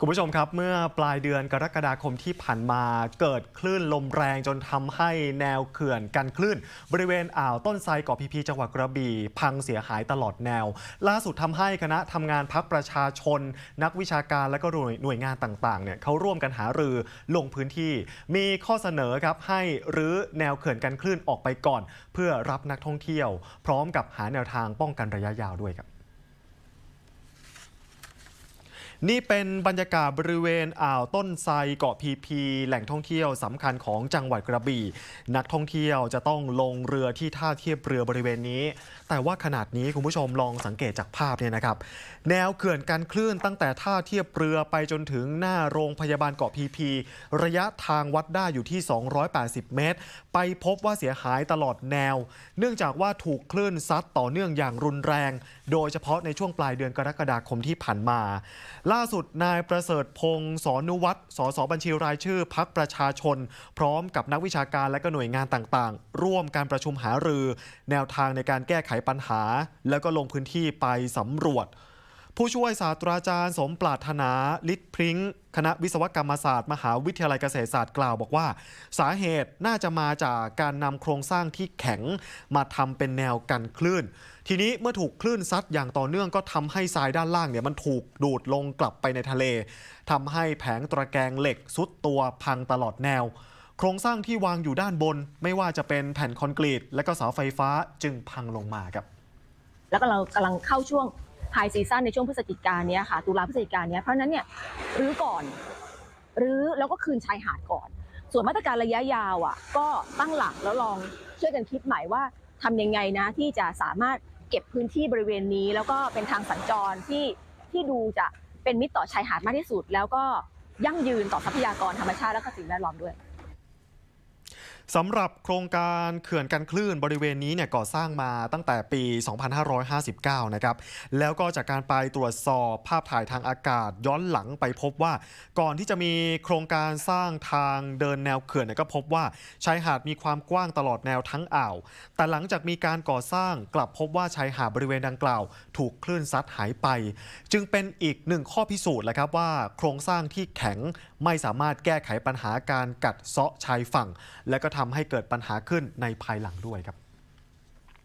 คุณผู้ชมครับ เมื่อปลายเดือนกรกฎาคมที่ผ่านมาเกิดคลื่นลมแรงจนทำให้แนวเขื่อนกันคลื่น บริเวณอ่าวต้นไทรเกาะพีพีจังหวัดกระบี่ พังเสียหายตลอดแนว ล่าสุดทำให้คณะทำงานพักประชาชน นักวิชาการและก็หน่วยหน่วยงานต่างๆเนี่ยเขาร่วมกันหารือลงพื้นที่ มีข้อเสนอครับให้รื้อแนวเขื่อนกันคลื่นออกไปก่อน เพื่อรับนักท่องเที่ยว พร้อมกับหาแนวทางป้องกันระยะยาวด้วยครับ นี่เป็นบรรยากาศบริเวณอ่าวต้นไทรเกาะพีพี แหล่งท่องเที่ยวสำคัญของจังหวัดกระบี่ นักท่องเที่ยวจะต้องลงเรือที่ท่าเทียบเรือบริเวณนี้ แต่ว่าขนาดนี้คุณผู้ชมลองสังเกตจากภาพเนี่ยนะครับ แนวเขื่อนการคลื่นตั้งแต่ท่าเทียบเรือไปจนถึงหน้าโรงพยาบาลเกาะพีพี ระยะทางวัดได้อยู่ที่ 280 เมตร ไปพบว่าเสียหายตลอดแนว เนื่องจากว่าถูกคลื่นซัดต่อเนื่องอย่างรุนแรง โดยเฉพาะในช่วงปลายเดือนกรกฎาคมที่ผ่านมาล่าสุดนายประเสริฐพงศ์สอนุวัตรสสบัญชีรายชื่อพักประชาชน พร้อมกับนักวิชาการและก็หน่วยงานต่างๆ ร่วมการประชุมหารือ แนวทางในการแก้ไขปัญหา แล้วก็ลงพื้นที่ไปสำรวจ ผู้ช่วยศาสตราจารย์สมปรารถนาลิศพริ้งคณะวิศวกรรมศาสตร์มหาวิทยาลัยเกษตรศาสตร์กล่าวบอกว่า สาเหตุน่าจะมาจากการนำโครงสร้างที่แข็งมาทำเป็นแนวกันคลื่น ทีนี้เมื่อถูกคลื่นซัดอย่างต่อเนื่องก็ทำให้ทรายด้านล่างเนี่ยมันถูกดูดลงกลับไปในทะเลทำให้แผงตะแกรงเหล็กซุดตัวพังตลอดแนว โครงสร้างที่วางอยู่ด้านบน ไม่ว่าจะเป็นแผ่นคอนกรีต และก็เสาไฟฟ้าจึงพังลงมาครับ แล้วก็เรากำลังเข้าช่วง ไฮซีซั่นในช่วงพฤศจิกาเนี้ยค่ะ ตุลาพฤศจิกาเนี้ยเพราะนั้นเนี่ยรื้อก่อนรื้อแล้วก็คืนชายหาดก่อน ส่วนมาตรการระยะยาวอะก็ตั้งหลักแล้วลองช่วยกันคิดใหม่ว่าทำยังไงนะที่จะสามารถเก็บพื้นที่บริเวณนี้ แล้วก็เป็นทางสัญจรที่ที่ดูจะเป็นมิตรต่อชายหาดมากที่สุด แล้วก็ยั่งยืนต่อทรัพยากรธรรมชาติและก็สิ่งแวดล้อมด้วย สำหรับโครงการเขื่อนกันคลื่นบริเวณนี้เนี่ยก่อสร้างมาตั้งแต่ปี 2559 นะครับ แล้วก็จากการไปตรวจสอบภาพถ่ายทางอากาศย้อนหลังไปพบว่า ก่อนที่จะมีโครงการสร้างทางเดินแนวเขื่อนเนี่ยก็พบว่าชายหาดมีความกว้างตลอดแนวทั้งอ่าว แต่หลังจากมีการก่อสร้างกลับพบว่าชายหาดบริเวณดังกล่าว ถูกคลื่นซัดหายไป จึงเป็นอีกหนึ่งข้อพิสูจน์แหละครับว่า โครงสร้างที่แข็งไม่สามารถแก้ไขปัญหาการกัดเซาะชายฝั่ง และก็ทำให้เกิดปัญหาขึ้นในภายหลังด้วยครับ